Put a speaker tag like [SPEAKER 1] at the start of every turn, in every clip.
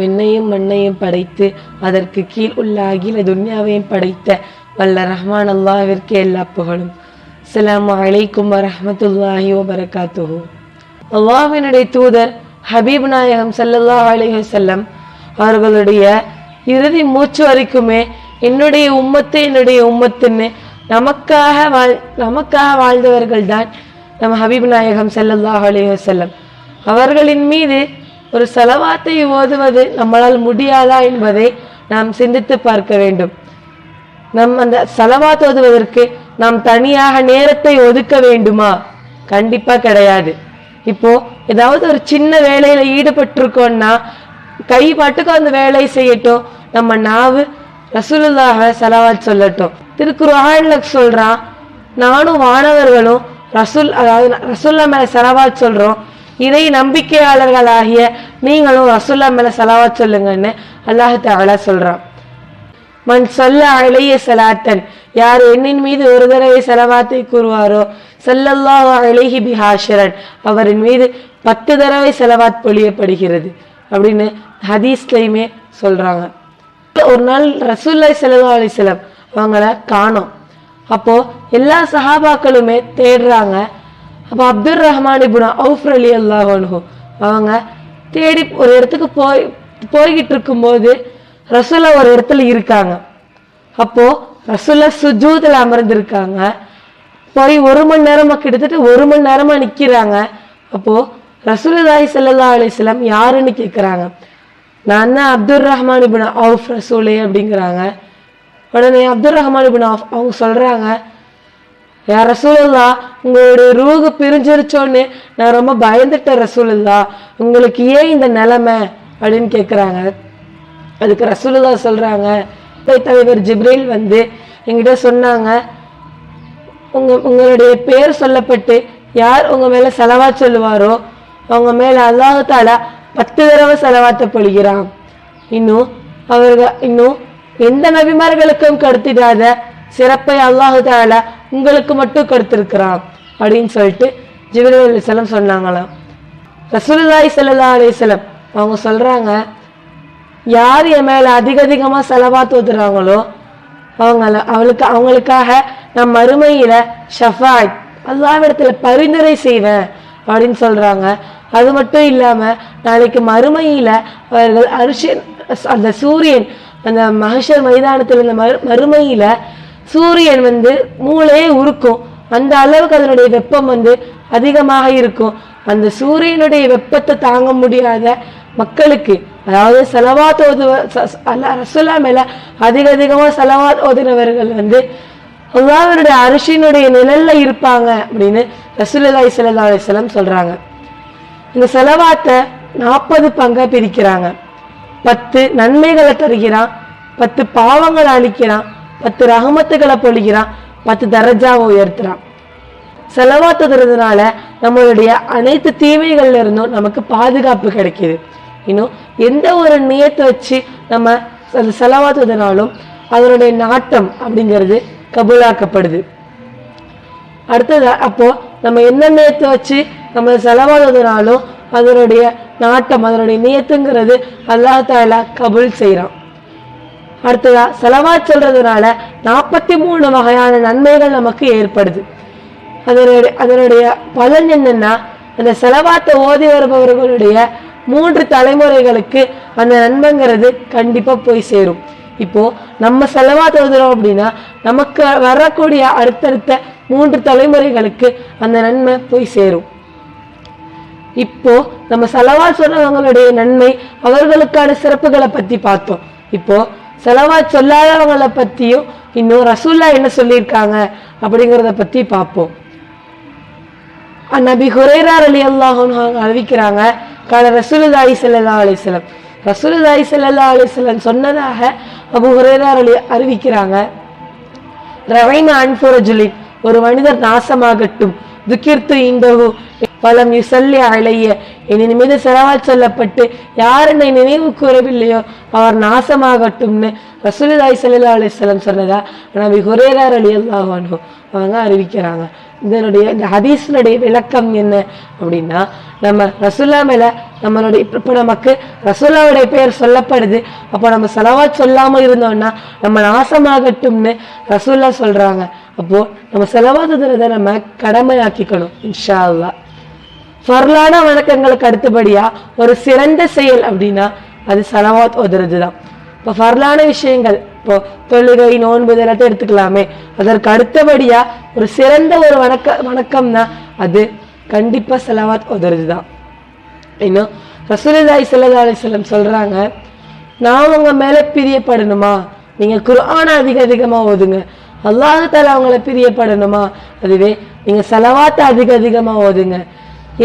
[SPEAKER 1] விண்ணையும் மண்ணையும் படைத்து அதற்கு கீழ் உள்ள அகில துன்யாவையும் படைத்த வல்ல ரஹ்மான் அல்லாஹிற்கு எல்லா புகழும். அஸ்ஸலாமு அலைக்கும் வரமத்துல்லாஹி வபரகாத்துஹு. அல்லாஹ்வினுடைய தூதர் ஹபீப் நாயகம் சல்லல்லா அலைஹி செல்லம் அவர்களுடைய இறுதி மூச்சு வரைக்குமே என்னுடைய உம்மத்து என்னுடைய உம்மத்துன்னு நமக்காக வாழ் நமக்காக வாழ்ந்தவர்கள் தான் ஹபீப் நாயகம் செல்லல்லாஹ் அலைஹி செல்லம் அவர்களின் மீது ஒரு செலவாத்தை ஓதுவது நம்மளால் முடியாதா என்பதை நாம் சிந்தித்து பார்க்க வேண்டும். நம் அந்த செலவாத் ஓதுவதற்கு நாம் தனியாக நேரத்தை ஒதுக்க வேண்டுமா? கண்டிப்பா கிடையாது. இப்போ ஏதாவது ஒரு சின்ன வேலையில ஈடுபட்டிருக்கோம்னா கை பாட்டுக்கு அந்த வேலையை செய்யட்டும். நம்ம நாவு ரசூலுல்லாக செலவாத் சொல்லட்டும். திருக்குறான்ல சொல்றான் நானும் வானவர்களும் ரசூல் அதாவது ரசூல்லா மேல செலவாத் சொல்றோம். இறை நம்பிக்கையாளர்களாகிய நீங்களும் ரசூல்லா மேல செலவாத் சொல்லுங்கன்னு அல்லாஹ் தாலா சொல்றான். மன் சொல்ல அழைய சலாத்தன் யார் என்னின் மீது ஒரு தடவை செலவாத்தை கூறுவாரோ செல்லல்லா அழகி பிஹாஷரன் அவரின் மீது பத்து தடவை செலவாத் பொழியப்படுகிறது அப்படின்னு ஹதீஸ்லையுமே சொல்றாங்க. ஒரு நாள் ரசூல்லாய் ஸல்லல்லாஹு அலிசலம் அவங்கள காணோம். அப்போ எல்லா சஹாபாக்களுமே தேடுறாங்க அப்போ அப்துல் ரஹ்மான் இபுன் அவுஃப் அலி அல்லாஹோ அவங்க தேடி ஒரு இடத்துக்கு போய் போய்கிட்டு இருக்கும்போது ரசூலா ஒரு இடத்துல இருக்காங்க. அப்போது ரசூலா சுஜூதில் அமர்ந்திருக்காங்க. போய் ஒரு மணி நேரமாக கிட்டத்தட்ட ஒரு மணி நேரமாக நிற்கிறாங்க அப்போது ரசூலுதாய் ஸல்லல்லாஹு அலிஸ்லாம் யாருன்னு கேட்குறாங்க நான் தான் அப்துல் ரஹ்மான் இபின் அவுஃப் ரசூலே அப்படிங்கிறாங்க. உடனே அப்துல் ரஹ்மான் இபின் அவுஃப் அவங்க சொல்கிறாங்க யா ரசூலல்லா உங்களுடைய ரூகு பிரிஞ்சிருச்சோன்னு நான் ரொம்ப பயந்துட்டேன் ரசூலல்லா உங்களுக்கு ஏன் இந்த நிலைமை? அப்படின்னு கேட்குறாங்க அதுக்கு ரசூலுல்லா சொல்கிறாங்க இறை தலைவர் ஜிப்ரீல் வந்து என்கிட்ட சொன்னாங்க. உங்கள் உங்களுடைய பேர் சொல்லப்பட்டு யார் உங்கள் மேலே செலவா சொல்லுவாரோ அவங்க மேலே அல்லாஹு பத்து தடவை செலவாத்த இன்னும் அவர்கள் இன்னும் எந்த நபிமார்களுக்கும் கடத்திடாத சிறப்பை அல்லாஹு உங்களுக்கு மட்டும் கடுத்திருக்கிறான் அப்படின்னு சொல்லிட்டு ஜிப்ரீல் அலைஹிஸ்ஸலாம் சொன்னாங்களாம். ரசூலுல்லாஹி சல்லா அலிசலம் அவங்க சொல்கிறாங்க யார் என் மேலே அதிக அதிகமாக செலவா தோத்துறாங்களோ அவங்கள அவளுக்கு அவங்களுக்காக நான் மறுமையில் ஷஃபாய் அல்லாவிடத்தில் பரிந்துரை செய்வேன் அப்படின்னு சொல்கிறாங்க அது மட்டும் இல்லாமல் நாளைக்கு மறுமையில் அவர்கள் அரிஷன் அந்த சூரியன் அந்த மகஷர் மைதானத்தில் இந்த மறு மறுமையில் சூரியன் வந்து மூளையே உருக்கும். அந்த அளவுக்கு அதனுடைய வெப்பம் வந்து அதிகமாக இருக்கும். அந்த சூரியனுடைய வெப்பத்தை தாங்க முடியாத மக்களுக்கு அதாவது செலவாத் ஓதுவ ச- ரசுல்லா மேல அதிக அதிகமாக செலவாத் ஓதினவர்கள் வந்து அல்லாஹ்வுடைய அரிசியினுடைய நிழல்ல இருப்பாங்க அப்படின்னு ரசூலுல்லாஹி ஸல்லல்லாஹு அலைஹி சொல்றாங்க. இந்த செலவாத்தை நாற்பது பங்கா பிரிக்கிறாங்க. பத்து நன்மைகளை தருகிறான் பத்து பாவங்களை அழிக்கிறான் பத்து ரஹமத்துகளை பொழிகிறான் பத்து தரஜாவை உயர்த்துறான். செலவாத்துறதுனால நம்மளுடைய அனைத்து தீமைகள்ல இருந்தும் நமக்கு பாதுகாப்பு கிடைக்கிது. இன்னும் எந்த ஒரு நியத்தை வச்சு நம்ம அந்த செலவாத்துவதனாலும் அதனுடைய நாட்டம் அப்படிங்கிறது கபூலாக்கப்படுது. அடுத்தது அப்போ நம்ம என்ன நியத்தை வச்சு நம்ம செலவாடுவதனாலும் அதனுடைய நாட்டம் அதனுடைய நியத்துங்கிறது அல்லாஹ் தாலா கபூல் செய்கிறான் அடுத்ததா செலவா சொல்றதுனால நாற்பத்தி மூணு வகையான நன்மைகள் நமக்கு ஏற்படுது. அதனுடைய அதனுடைய பலன் என்னன்னா அந்த செலவாத்தை ஓதி வருபவர்களுடைய மூன்று தலைமுறைகளுக்கு அந்த நன்மைங்கிறது கண்டிப்பா போய் சேரும். இப்போ நம்ம செலவா ஓதுறோம் அப்படின்னா நமக்கு வரக்கூடிய அடுத்தடுத்த மூன்று தலைமுறைகளுக்கு அந்த நன்மை போய் சேரும். இப்போ நம்ம செலவா சொன்னவங்களுடைய நன்மை அவர்களுக்கான சிறப்புகளை பத்தி பார்த்தோம். இப்போ செலவா சொல்லாதவங்களை பத்தியும் இன்னும் ரசூல்லா என்ன சொல்லியிருக்காங்க அப்படிங்கிறத பத்தி பார்ப்போம். நபி ஹுரேரார் அலி அல்லாஹுன்னு அறிவிக்கிறாங்க கால ரசூலுதாயி சல்லா அலிஸ்லம் ரசூலுதாயி சல்லா அலிஸ்லம் சொன்னதாக அபு ஹுரேரார் அலி அறிவிக்கிறாங்க. ரவைனா அன்புரஜுலின் ஒரு மனிதர் நாசமாகட்டும். துக்கிர்த்து இந்தகு பலம் யுசல்லி அழைய என் மீது செலவா சொல்லப்பட்டு யார் என்னை நினைவு கூறவில்லையோ அவர் நாசமாகட்டும்னு ரசூலுல்லாஹி ஸல்லல்லாஹு அலைஹி வஸல்லம் சொன்னதா? நபி ஹுரைரா அலி அல்லாஹானோ அவங்க அறிவிக்கிறாங்க. இதனுடைய இந்த ஹதீஸினுடைய விளக்கம் என்ன அப்படின்னா நம்ம ரசூல்லா மேல நம்மளுடைய இப்போ நமக்கு ரசூல்லாவுடைய பெயர் சொல்லப்படுது. அப்போ நம்ம செலவா சொல்லாமல் இருந்தோம்னா நம்ம நாசமாகட்டும்னு ரசூல்லா சொல்றாங்க அப்போ நம்ம செலவாதுறத நம்ம கடமையாக்கிக்கணும் இன்ஷா அல்லாஹ் ஃபர்லான வணக்கங்களுக்கு அடுத்தபடியா ஒரு சிறந்த செயல் அப்படின்னா அது செலவாத் ஓதுறது தான். இப்போ ஃபர்லான விஷயங்கள் இப்போ தொழுகை நோன்பு இதெல்லாத்தையும் எடுத்துக்கலாமே. அதற்கு அடுத்தபடியா ஒரு சிறந்த ஒரு வணக்க வணக்கம்னா அது கண்டிப்பா செலவாத் ஓதுறது தான். இன்னும் ரசூலிதாய் ஸல்லல்லாஹு அலைஹி சொல்கிறாங்க சொல்றாங்க நான் உங்க மேல பிரியப்படணுமா? நீங்க குர்ஆனை அதிக அதிகமா ஓதுங்க. அல்லாஹ் தஆலா அவங்கள பிரியப்படணுமா? அதுவே நீங்கள் செலவாத்தை அதிக அதிகமாக ஓதுங்க.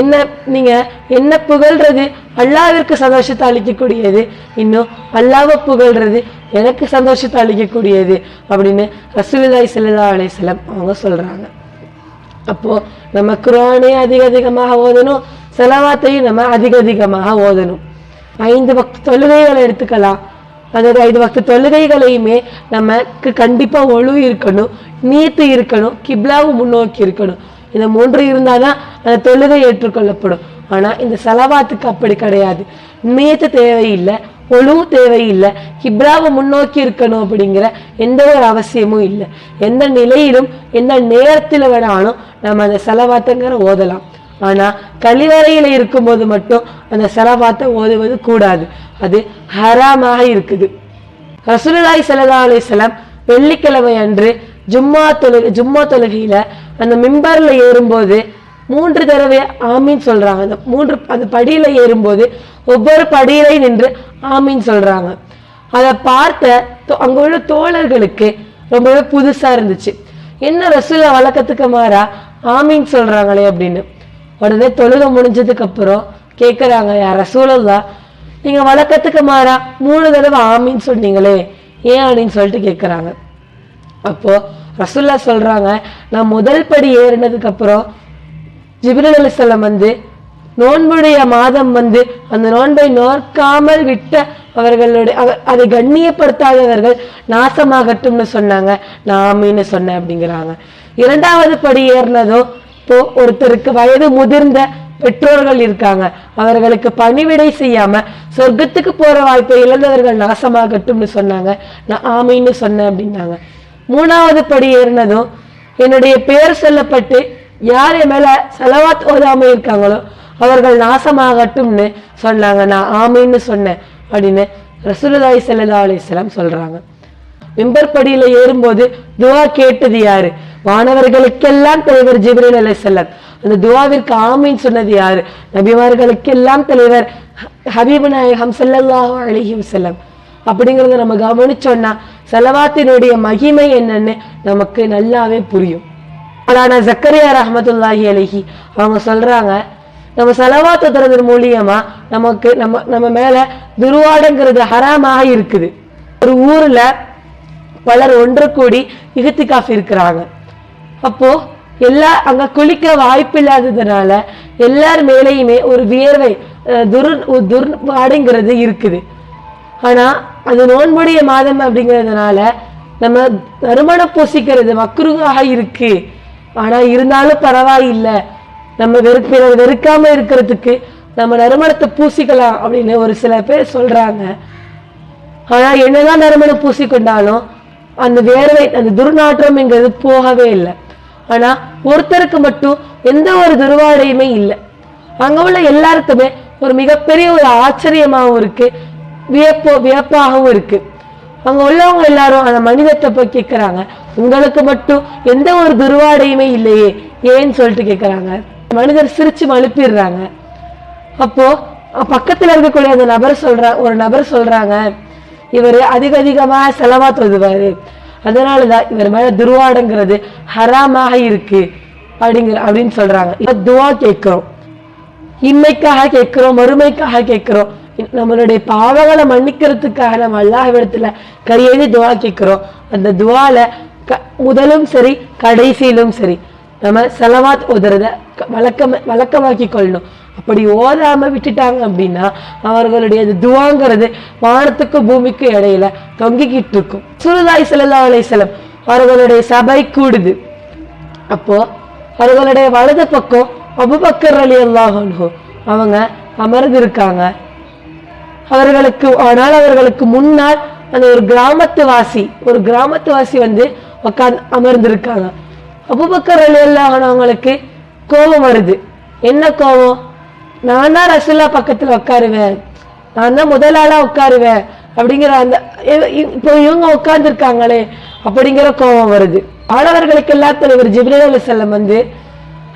[SPEAKER 1] என்ன நீங்கள் என்ன புகழ்றது? அல்லாவிற்கு சந்தோஷத்தை அளிக்கக்கூடியது. இன்னும் அல்லாவை புகழ்றது எனக்கு சந்தோஷத்தை அளிக்கக்கூடியது அப்படின்னு ரசூலுல்லாஹி ஸல்லல்லாஹு அலைஹி அவங்க சொல்றாங்க. அப்போது நம்ம குரானே அதிக அதிகமாக ஓதணும் செலவாத்தையும் நம்ம அதிக அதிகமாக ஓதணும். ஐந்து வக்து தொழுகைகளை எடுத்துக்கலாம். அதாவது ஐந்து வக்த தொழுகைகளையுமே நமக்கு கண்டிப்பாக ஒழு இருக்கணும் நீத்து இருக்கணும் கிப்லாவும் முன்னோக்கி இருக்கணும். இந்த மூன்று இருந்தாதான் அந்த தொழுகை ஏற்றுக்கொள்ளப்படும். ஆனால் இந்த செலவாத்துக்கு அப்படி கிடையாது. நீத்து தேவையில்லை ஒழுவும் தேவையில்லை கிப்ராவை முன்னோக்கி இருக்கணும் அப்படிங்கிற எந்த ஒரு அவசியமும் இல்லை. எந்த நிலையிலும் எந்த நேரத்தில் வேணாலும் நம்ம அந்த செலவாத்தங்கிற ஓதலாம். ஆனால் கழிவறையில் இருக்கும்போது மட்டும் அந்த செலவாத்தை ஓதுவது கூடாது. அது ஹராமாக இருக்குது. ரசூலாய் ஸல்லல்லாஹு அலைஹி வெள்ளிக்கிழமை அன்று ஜும்மா தொழுகை ஜும்மா தொழுகையில் அந்த மிம்பரில் ஏறும்போது மூன்று தடவை ஆமீன் சொல்கிறாங்க அந்த மூன்று அந்த படியில் ஏறும்போது ஒவ்வொரு படியிலை நின்று ஆமீன் சொல்கிறாங்க அதை பார்த்த தோ- உள்ள தோழர்களுக்கு ரொம்பவே புதுசாக இருந்துச்சு. என்ன ரசூலா வழக்கத்துக்கு மாறா ஆமீன் சொல்கிறாங்களே அப்படின்னு. உடனே தொழுக முடிஞ்சதுக்கு அப்புறம் கேட்குறாங்க யார சூழல்லா நீங்கள் வழக்கத்துக்கு மாறா மூணு தடவை ஆமின்னு சொன்னீங்களே ஏன் அப்படின்னு சொல்லிட்டு கேட்குறாங்க அப்போது ரசூல்லா சொல்கிறாங்க நான் முதல் படி ஏறினதுக்கப்புறம் ஜிபிரல் அலிசல்லம் வந்து நோன்புடைய மாதம் வந்து அந்த நோன்பை நோக்காமல் விட்ட அவர்களுடைய அதை கண்ணியப்படுத்தாதவர்கள் நாசமாகட்டும்னு சொன்னாங்க. நான் ஆமின்னு சொன்னேன் அப்படிங்கிறாங்க. இரண்டாவது படி ஏறினதும் இப்போ ஒருத்தருக்கு வயது முதிர்ந்த பெற்றோர்கள் இருக்காங்க. அவர்களுக்கு பணிவிடை செய்யாம சொர்க்கத்துக்கு போற வாய்ப்பை இழந்தவர்கள் நாசமாகட்டும்னு சொன்னாங்க. நான் ஆமைன்னு சொன்னேன் அப்படின்னாங்க. மூணாவது படி ஏறினதும் என்னுடைய பெயர் சொல்லப்பட்டு யார் என் மேல செலவாத் ஓதாம இருக்காங்களோ அவர்கள் நாசமாகட்டும்னு சொன்னாங்க. நான் ஆமைன்னு சொன்னேன் அப்படின்னு ரசூலுல்லாஹி ஸல்லல்லாஹு அலிஸ்லாம் சொல்றாங்க. மிம்பர் படியில ஏறும்போது துவா கேட்டது யாரு? வானவர்களுக்கெல்லாம் தலைவர் ஜிப்ரீல் செல்லம் அந்த துவாவிற்கு ஆமீன் சொன்னது யாரு? நபிமார்களுக்கெல்லாம் தலைவர் ஹ- ஹபீபு நாயகம் ஸல்லல்லாஹு அழகியும் செல்லம் அப்படிங்கறத நம்ம கவனிச்சோம்னா செலவாத்தினுடைய மகிமை என்னன்னு நமக்கு நல்லாவே புரியும். ஆனா ஜக்கரியா அஹமதுல்லாஹி அழகி அவங்க சொல்றாங்க நம்ம செலவாத்து தரதன் மூலியமா நமக்கு நம்ம நம்ம மேல துருவாடங்கிறது ஹராமாக இருக்குது. ஒரு ஊர்ல பலர் ஒன்று கூடி இகத்திகாஃப் இருக்கிறாங்க. அப்போ எல்லா அங்க குளிக்க வாய்ப்பு இல்லாததுனால எல்லார் மேலேயுமே ஒரு வியர்வை துர் துர்பாடுங்கிறது இருக்குது. ஆனா அது நோன்புடைய மாதம் அப்படிங்கிறதுனால நம்ம நறுமணம் பூசிக்கிறது மக்ருகாக இருக்கு. ஆனா இருந்தாலும் பரவாயில்லை. நம்ம வெறுக்க வெறுக்காம இருக்கிறதுக்கு நம்ம நறுமணத்தை பூசிக்கலாம் அப்படின்னு ஒரு சில பேர் சொல்றாங்க. ஆனா என்னதான் நறுமணம் பூசிக்கொண்டாலும் அந்த வேர்வை அந்த துர்நாற்றம்ங்கிறது போகவே இல்லை. ஆனா ஒருத்தருக்கு மட்டும் எந்த ஒரு துருவாடையுமே இல்லை. அங்க உள்ள எல்லாருக்குமே ஒரு மிகப்பெரிய ஒரு ஆச்சரியமாகவும் இருக்கு வியப்போ வியப்பாகவும் இருக்கு. அங்க உள்ளவங்க எல்லாரும் அந்த மனிதத்தை போய் கேட்கறாங்க உங்களுக்கு மட்டும் எந்த ஒரு துருவாடையுமே இல்லையே ஏன்னு சொல்லிட்டு கேட்கறாங்க மனிதர் சிரிச்சு மழுப்பிடுறாங்க. அப்போ பக்கத்துல இருக்கக்கூடிய அந்த நபர் சொல்ற ஒரு நபர் சொல்றாங்க இவர் அதிக அதிகமா செலவா தொழுவாரு அதனாலதான் இவர் மேல துருவாடங்கிறது ஹராமாக இருக்கு. அப்படிங்கிற அப்படின்னு சொல்றாங்க. இப்ப துவா கேட்கிறோம். இன்மைக்காக கேட்கிறோம் மறுமைக்காக கேட்கிறோம். நம்மளுடைய பாவங்களை மன்னிக்கிறதுக்காக நம்ம அல்லாஹ்விடத்துல கையெழுதி துவா கேட்கிறோம். அந்த துவால க- முதலும் சரி கடைசியிலும் சரி நம்ம செலவாத் உதறத வழக்கம் வழக்கமாக்கி கொள்ளணும். அப்படி ஓதாம விட்டுட்டாங்க அப்படின்னா அவர்களுடைய துவாங்கிறது வானத்துக்கு பூமிக்கு இடையில தொங்கிக்கிட்டு இருக்கும். சுருதாய் ஸல்லல்லாஹு அலைசலம் அவர்களுடைய சபை கூடுது. அப்போ அவர்களுடைய வலது பக்கம் அபுபக்கர் அலி அல்லாஹோ அவங்க அமர்ந்து இருக்காங்க அவர்களுக்கு ஆனால் அவர்களுக்கு முன்னால் அந்த ஒரு கிராமத்து வாசி ஒரு கிராமத்து வாசி வந்து உட்கார்ந்து அமர்ந்திருக்காங்க. அபுபக்கர் அலி அல்லாஹன் அவங்களுக்கு கோபம் வருது. என்ன கோபம்? நான் தான் ரசுல்லா பக்கத்தில் உட்காருவேன் நான் தான் முதல் ஆளாக உட்காருவேன் அப்படிங்கிற அந்த இப்போ இவங்க உட்காந்துருக்காங்களே அப்படிங்கிற கோபம் வருது. ஆடவர்களுக்கு எல்லா தலைவர் ஜிப்ரேல் அலி செல்லம் வந்து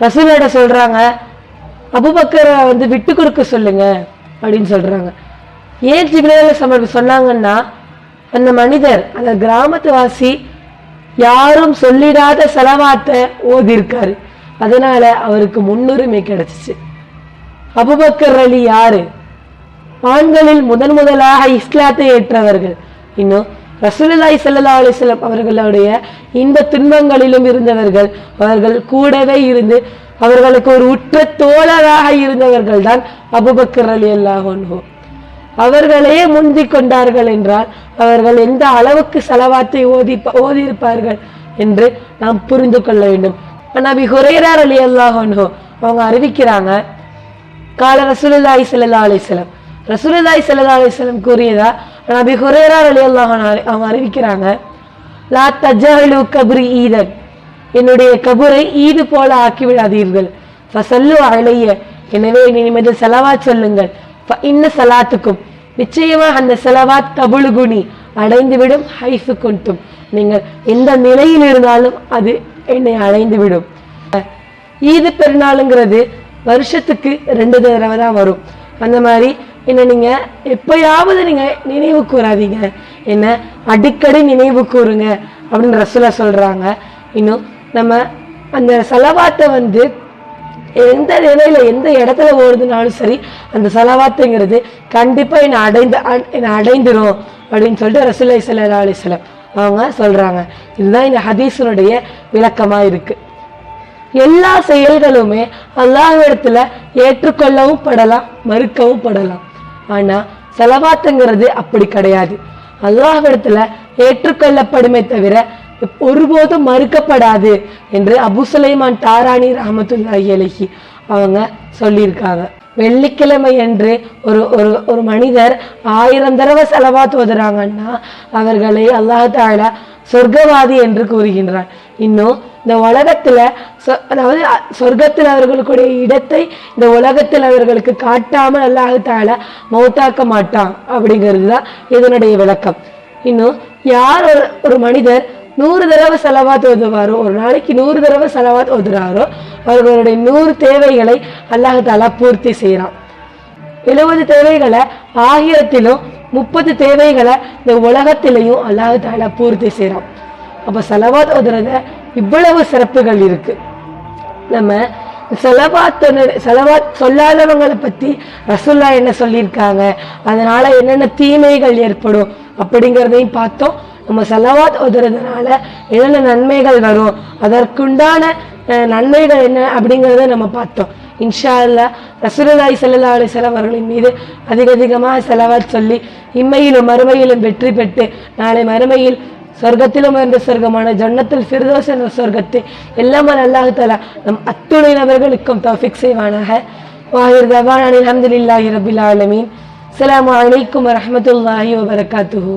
[SPEAKER 1] ரசூலோட சொல்கிறாங்க அபுபக்கரை வந்து விட்டு கொடுக்க சொல்லுங்க அப்படின்னு சொல்கிறாங்க ஏன் ஜிப்ரேல் சமர் சொன்னாங்கன்னா அந்த மனிதர் அந்த கிராமத்து வாசி யாரும் சொல்லிடாத செலவாத்தை ஓதி இருக்காரு அதனால அவருக்கு முன்னுரிமை கிடைச்சிச்சு. அபுபக்கர் அலி யாரு? ஆண்களில் முதன் முதலாக இஸ்லாத்தை ஏற்றவர்கள். இன்னும் ரசூலுல்லாஹி ஸல்லல்லாஹு அலைஹி அவர்களுடைய இந்த துன்பங்களிலும் இருந்தவர்கள். அவர்கள் கூடவே இருந்து அவர்களுக்கு ஒரு உற்ற தோழராக இருந்தவர்கள் தான் அபுபக்கர் அலி அல்லாஹோ அவர்களே முந்தி கொண்டார்கள் என்றால் அவர்கள் எந்த அளவுக்கு செலவாத்தை ஓதி ஓதியிருப்பார்கள் என்று நாம் புரிந்து கொள்ள வேண்டும். நபி ஹுரேரார் அலி அல்லாஹோ அவங்க அறிவிக்கிறாங்க கால ரசூலுல்லாஹி ஸல்லல்லாஹு அலைஹி வஸல்லம் ரசூலுல்லாஹி ஸல்லல்லாஹு அலைஹி வஸல்லம் கூறியதா நபி ஹுரைரா ரலியல்லாஹு அன்ஹு அவங்க அறிவிக்கிறாங்க லா தஜஹலு கபுரி ஈதன். என்னுடைய கபரை ஈது போல ஆக்கி விடாதீர்கள் ஃபசல்லு அலைய. எனவே நிமிது செலவாத் சொல்லுங்கள். இன்ன சலாத்துக்கும். நிச்சயமாக அந்த செலவாத் கபுலுகுனி அடைந்துவிடும் ஹைஃபு கொண்டும். நீங்கள் எந்த நிலையில் இருந்தாலும் அது என்னை அடைந்துவிடும். ஈது பெருநாளுங்கிறது வருஷத்துக்கு ரெண்டு தடவை தான் வரும். அந்த மாதிரி என்ன நீங்க எப்பயாவது நீங்க நினைவு கூறாதீங்க. என்ன? அடிக்கடி நினைவு கூறுங்க அப்படின்னு ரசூலா சொல்றாங்க. இன்னும் நம்ம அந்த செலவாத்தை வந்து எந்த நிலையில எந்த இடத்துல ஓடுதுனாலும் சரி அந்த செலவாத்துங்கிறது கண்டிப்பா என்னை அடைந்து அ- என்னை அடைந்துரும் அப்படின்னு சொல்லிட்டு ரசுலை சல்லா அலிஸ்லாம் அவங்க சொல்றாங்க. இதுதான் இந்த ஹதீஸனுடைய விளக்கமா இருக்கு. எல்லா செயல்களுமே அல்லாஹிடத்துல ஏற்றுக்கொள்ளவும் படலாம் மறுக்கவும் படலாம். ஆனா செலவாத்துங்கிறது அப்படி கிடையாது. அல்லாஹிடத்துல ஏற்றுக்கொள்ளப்படுமே தவிர ஒருபோதும் மறுக்கப்படாது என்று அபு சுலைமான் தாராணி ரஹமத்துல்லாஹி அலைஹி அவங்க சொல்லியிருக்காங்க. வெள்ளிக்கிழமை அன்று ஒரு ஒரு ஒரு மனிதர் ஆயிரம் தடவை செலவாத்து ஓதுறாங்கன்னா அவர்களை அல்லாஹ் சொர்க்கவாதி என்று கூறுகின்றார் இன்னும் இந்த உலகத்துல சொ- அதாவது சொர்க்கத்தில் அவர்களுடைய இடத்தை இந்த உலகத்தில் அவர்களுக்கு காட்டாமல் அல்லாஹ் மௌத்தாக்க மாட்டான் அப்படிங்கிறது தான் இதனுடைய விளக்கம். இன்னும் யார் ஒரு ஒரு மனிதர் நூறு தடவை செலவாத் ஓதுவாரோ ஒரு நாளைக்கு நூறு தடவை செலவாத் ஓதுறாரோ அவர்களுடைய நூறு தேவைகளை அல்லாஹ் தாலா பூர்த்தி செய்கிறான் எழுபது தேவைகளை ஆகியத்திலும் முப்பது தேவைகளை இந்த உலகத்திலையும் அல்லாஹ் பூர்த்தி செய்கிறான் அப்ப செலவாத் ஓதுறத இவ்வளவு சிறப்புகள் இருக்கு. நம்ம செலவாத் செலவாத் சொல்லாதவங்களை பத்தி ரசுல்லா என்ன சொல்லியிருக்காங்க? அதனால என்னென்ன தீமைகள் ஏற்படும் அப்படிங்கிறதையும் பார்த்தோம். நம்ம செலவாத் ஓதுறதுனால என்னென்ன நன்மைகள் வரும் அதற்குண்டான நன்மைகள் என்ன அப்படிங்கிறத நம்ம பார்த்தோம். இன்ஷா அல்லாஹ் ரசூலுல்லாஹி ஸல்லல்லாஹு அலைஹி செலவர்களின் மீது அதிக அதிகமாக செலவாத் சொல்லி இம்மையிலும் மறுமையிலும் வெற்றி பெற்று நாளை மறுமையில் சொர்க்கத்திலும் உயர்ந்த சொர்க்கமான ஜன்னத்தில் ஃபிர்தோஸ் என்ற சொர்க்கத்தை எல்லாம் அல்லாஹ் தஆலா நம் அத்துணை நபர்களுக்கும் தௌஃபிக் செய்வானாக. வாஹிர் தவான் அல்ஹம்துலில்லாஹி ரபில் ஆலமீன். அஸ்ஸலாமு வலைக்கம் வரமத்துல்லாஹி வபரகாத்துஹூ.